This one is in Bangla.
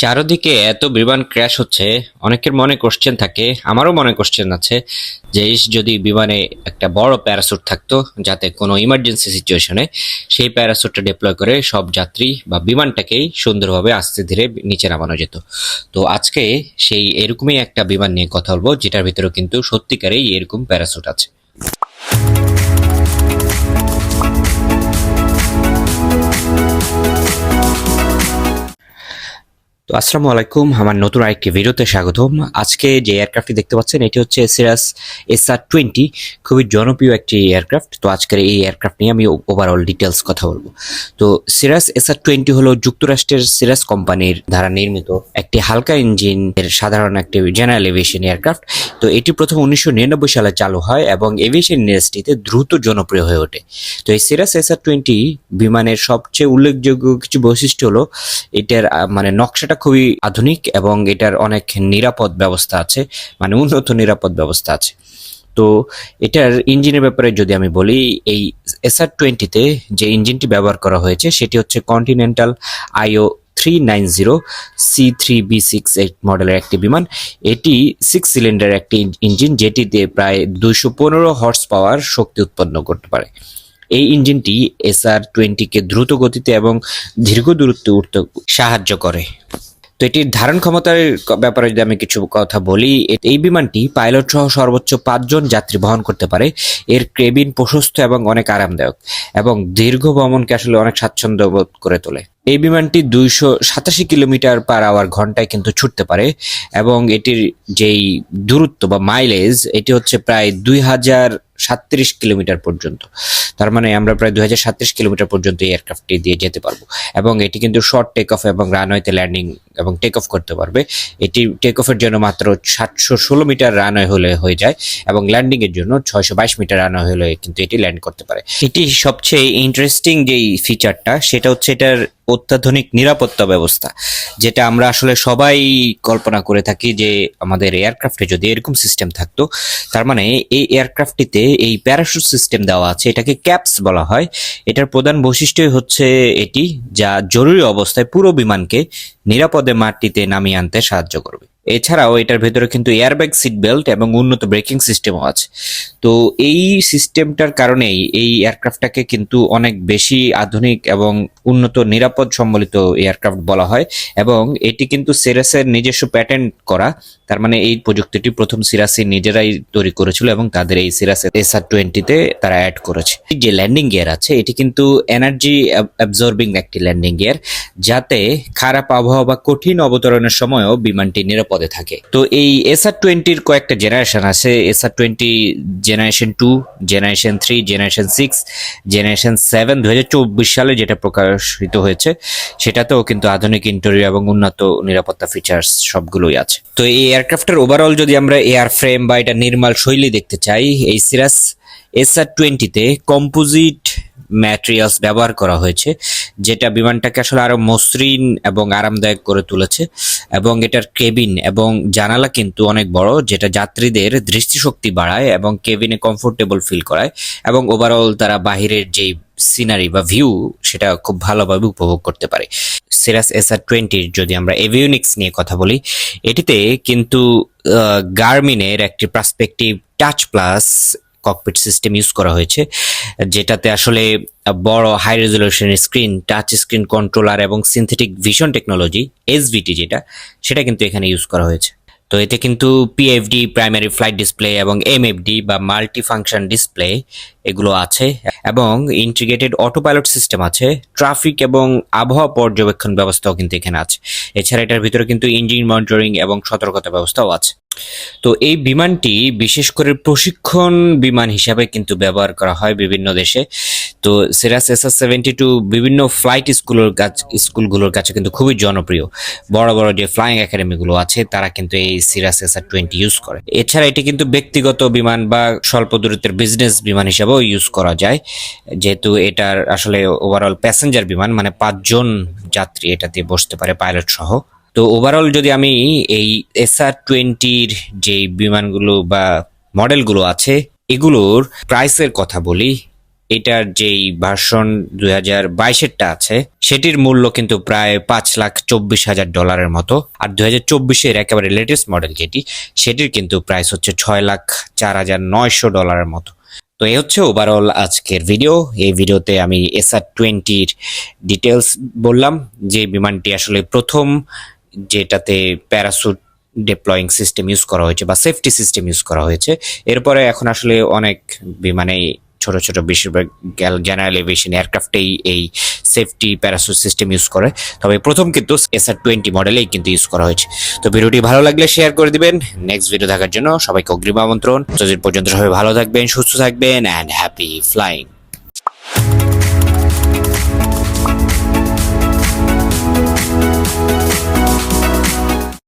চারদিকে এত বিমান ক্র্যাশ হচ্ছে, অনেকের মনে কোশ্চেন থাকে, আমারও মনে কোশ্চেন আছে যে যদি বিমানে একটা বড় প্যারাসুট থাকতো, যাতে কোনো ইমার্জেন্সি সিচুয়েশনে সেই প্যারাসুটটা ডিপ্লয় করে সব যাত্রী বা বিমানটাকেই সুন্দরভাবে আস্তে ধীরে নিচে নামানো যেত। তো আজকে সেই এরকমই একটা বিমান নিয়ে কথা বলব, যেটার ভিতরে কিন্তু সত্যিকারেই এরকম প্যারাসুট আছে। তো আসসালামু আলাইকুম, আমার নতুন আরেকটি ভিডিওতে স্বাগতম। আজকে যে এয়ারক্রাফটটি দেখতে পাচ্ছেন, এটি হচ্ছে সিরাস এসআর টোয়েন্টি খুবই জনপ্রিয় একটি এয়ারক্রাফট তো আজকের এই এয়ারক্রাফট নিয়ে আমি ওভারঅল ডিটেলস কথা বলব। তো সিরাস এসআর টোয়েন্টি হলো যুক্তরাষ্ট্রের সিরাস কোম্পানির দ্বারা নির্মিত একটি হালকা ইঞ্জিন এর সাধারণ একটি জেনারেল এভিয়েশন এয়ারক্রাফট তো এটি প্রথম উনিশশো নিরানব্বই সালে চালু হয় এবং এভিয়েশন ইন্ডাস্ট্রিতে দ্রুত জনপ্রিয় হয়ে ওঠে। তো এই সিরাস এসআর টোয়েন্টি বিমানের সবচেয়ে উল্লেখযোগ্য কিছু বৈশিষ্ট্য হলো, এটার মানে নকশাটা খুবই আধুনিক এবং এটার অনেক নিরাপদ ব্যবস্থা আছে মানে উন্নত নিরাপদ ব্যবস্থা আছে। তো এটার ইঞ্জিনের ব্যাপারে যদি আমি বলি, এই এসআর টোয়েন্টিতে যে ইঞ্জিনটি ব্যবহার করা হয়েছে, সেটি হচ্ছে Continental IO three nine zero C three B six eight মডেলের একটি বিমান। এটি সিক্স সিলিন্ডার একটি ইঞ্জিন যেটি দিয়ে প্রায় দুইশো পনেরো হর্স পাওয়ার শক্তি উৎপন্ন করতে পারে। এই ইঞ্জিনটি এসআর টোয়েন্টিকে দ্রুত গতিতে এবং দীর্ঘ দূরত্বে উঠতে সাহায্য করে। তো এটির ধারণ ক্ষমতার ব্যাপারে যদি আমি কিছু কথা বলি এই বিমানটি পাইলট সহ সর্বোচ্চ পাঁচজন যাত্রী বহন করতে পারে। এর কেবিন প্রশস্ত এবং অনেক আরামদায়ক এবং দীর্ঘ ভ্রমণকে আসলে অনেক স্বাচ্ছন্দ্য বোধ করে তোলে। এই বিমানটি দুইশো সাতাশি কিলোমিটার পার আওয়ার ঘন্টায় কিন্তু ছুটতে পারে এবং এটির যেই দূরত্ব বা মাইলেজ এটি হচ্ছে প্রায় দুই হাজার সাতত্রিশ কিলোমিটার পর্যন্ত। তার মানে আমরা প্রায় দুই হাজার সাতত্রিশ কিলোমিটার পর্যন্ত এয়ারক্রাফটটি দিয়ে যেতে পারব। এবং এটি কিন্তু শর্ট টেক অফ এবং রানওয়েতে ল্যান্ডিং এবং টেক অফ করতে পারবে। এটি টেক অফের জন্য মাত্র সাতশো ষোলো মিটার রানওয়ে হলে হয়ে যায় এবং ল্যান্ডিং এর জন্য ছয়শো বাইশ মিটার রানওয়ে হলে কিন্তু এটি ল্যান্ড করতে পারে। এটি সবচেয়ে ইন্টারেস্টিং যেই ফিচারটা সেটা হচ্ছে এটার অত্যাধুনিক নিরাপত্তা ব্যবস্থা, যেটা আমরা আসলে সবাই কল্পনা করে থাকি যে আমাদের এয়ারক্রাফটে যদি এরকম সিস্টেম থাকতো, তার মানে এই এয়ারক্রাফটটিতে এই প্যারাশুট সিস্টেম দেওয়া আছে, এটাকে ক্যাপস বলা হয়। এটার প্রধান বৈশিষ্ট্যই হচ্ছে এটি, যা জরুরি অবস্থায় পুরো বিমানকে নিরাপদে মাটিতে নামিয়ে আনতে সাহায্য করবে। এছাড়াও এটার ভেতরে কিন্তু এয়ারব্যাগ সিট বেল্ট এবং উন্নত ব্রেকিং সিস্টেমও আছে। তো এই সিস্টেমটার কারণেই এই এয়ারক্রাফটটাকে কিন্তু অনেক বেশি আধুনিক এবং উন্নত, নিরাপদ সম্বলিত এয়ারক্রাফট বলা হয় এবং এটি কিন্তু সেরাসের নিজস্ব প্যাটেন্ট করা। তার মানে এই প্রযুক্তিটি প্রথম সিরাসি নিজেরাই তৈরি করেছিল এবং তাদের এই সিরাস এস আর টোয়েন্টিতে তারা অ্যাড করেছে। যে ল্যান্ডিং গিয়ার আছে, এটি কিন্তু এনার্জি অ্যাবজর্বিং একটি ল্যান্ডিং গিয়ার যাতে খারাপ আবহাওয়া বা কঠিন অবতরণের সময়ও বিমানটি নিরাপদে থাকে। তো এই এস আর টোয়েন্টির কয়েকটা জেনারেশন আছে। S R twenty generation two generation three generation six generation seven দু সালে যেটা প্রকাশিত হয়েছে, সেটাতেও কিন্তু আধুনিক ইন্টেরিয়র এবং উন্নত নিরাপত্তা ফিচার্স সবগুলোই আছে। তো এই এয়ারক্রাফটের ওভারঅল যদি আমরা এয়ার ফ্রেম বা এটা নির্মাল শৈলী দেখতে চাই, এই সিরাস এস আর টোয়েন্টিতে কম্পোজিট ম্যাটেরিয়ালস ব্যবহার করা হয়েছে, যেটা বিমানটাকে আসলে আরও মসৃণ এবং আরামদায়ক করে তুলেছে। এবং এটার কেবিন এবং জানালা কিন্তু অনেক বড়, যেটা যাত্রীদের দৃষ্টিশক্তি বাড়ায় এবং কেবিনে কমফোর্টেবল ফিল করায়। এবং ওভারঅল তারা বাহিরের যেই সিনারি বা ভিউ সেটা খুব ভালোভাবে উপভোগ করতে পারে। সিরাস এস আর টোয়েন্টির যদি আমরা এভিউনিক্স নিয়ে কথা বলি, এটিতে কিন্তু গার্মিনের একটি perspective touch plus cockpit system use করা হয়েছে, যেটাতে আসলে বড় high resolution screen touch screen controller এবং সিনথেটিক ভিশন টেকনোলজি এসভিটি যেটা, সেটা কিন্তু এখানে ইউজ করা হয়েছে। তো এতে কিন্তু পিএফডি প্রাইমারি ফ্লাইট ডিসপ্লে এবং এমএফডি বা মাল্টি ফাংশন ডিসপ্লে এগুলো আছে। এবং ইন্টিগ্রেটেড অটো পাইলট সিস্টেম আছে ট্রাফিক এবং আবহাওয়া পর্যবেক্ষণ ব্যবস্থাও কিন্তু এখানে আছে। এছাড়া এটার ভিতরে কিন্তু ইঞ্জিন মনিটরিং এবং সতর্কতা ব্যবস্থাও আছে। তো এই বিমানটি বিশেষ করে প্রশিক্ষণ বিমান হিসাবে কিন্তু ব্যবহার করা হয় বিভিন্ন দেশে। তো সিরাস এস সেভেন্টি টু বিভিন্ন ফ্লাইট স্কুলের কাছ স্কুলগুলোর কাছে কিন্তু খুবই জনপ্রিয়। বড় বড় যে ফ্লাইং একাডেমিগুলো আছে, তারা কিন্তু এই সিরাস এস টোয়েন্টি ইউজ করে। এছাড়া এটি কিন্তু ব্যক্তিগত বিমান বা স্বল্প দূরত্বের বিজনেস বিমান হিসাবেও ইউজ করা যায়। যেহেতু এটার আসলে ওভারঅল প্যাসেঞ্জার বিমান মানে পাঁচজন যাত্রী এটাতে বসতে পারে পাইলট সহ। তো ওভারঅল যদি আমি এই এসআর টোয়েন্টির যে বিমানগুলো বা মডেলগুলো আছে, এগুলোর প্রাইসের কথা বলি, এটার যেই ভার্সন দুই হাজার বাইশেরটা আছে, সেটির মূল্য কিন্তু প্রায় পাঁচ লাখ চব্বিশ হাজার ডলারের মতো। আর দুই হাজার চব্বিশের একেবারে লেটেস্ট মডেল যেটি, সেটির কিন্তু প্রাইস হচ্ছে ছয় লাখ চার হাজার নয়শো ডলারের মতো। তো এই হচ্ছে ওভারঅল আজকের ভিডিও এই ভিডিওতে আমি এসআর টোয়েন্টির ডিটেলস বললাম, যে বিমানটি আসলে প্রথম যেটাতে প্যারাসুট ডিপ্লয়িং সিস্টেম ইউজ করা হয়েছে বা সেফটি সিস্টেম ইউজ করা হয়েছে। এরপরে এখন আসলে অনেক বিমানে ছোট ছোট বেশিরভাগ জেনারেল এভিয়েশন এয়ারক্রাফটেই এই সেফটি প্যারাসুট সিস্টেম ইউজ করে। তবে প্রথম কিন্তু এসআর টোয়েন্টি মডেলেই কিন্তু ইউজ করা হয়েছে। তো ভিডিওটি ভালো লাগলে শেয়ার করে দিবেন। নেক্সট ভিডিও দেখার জন্য সবাইকে অগ্রিম আমন্ত্রণ। যদি পর্যন্ত সবাই ভালো থাকবেন, সুস্থ থাকবেন অ্যান্ড হ্যাপি ফ্লাইং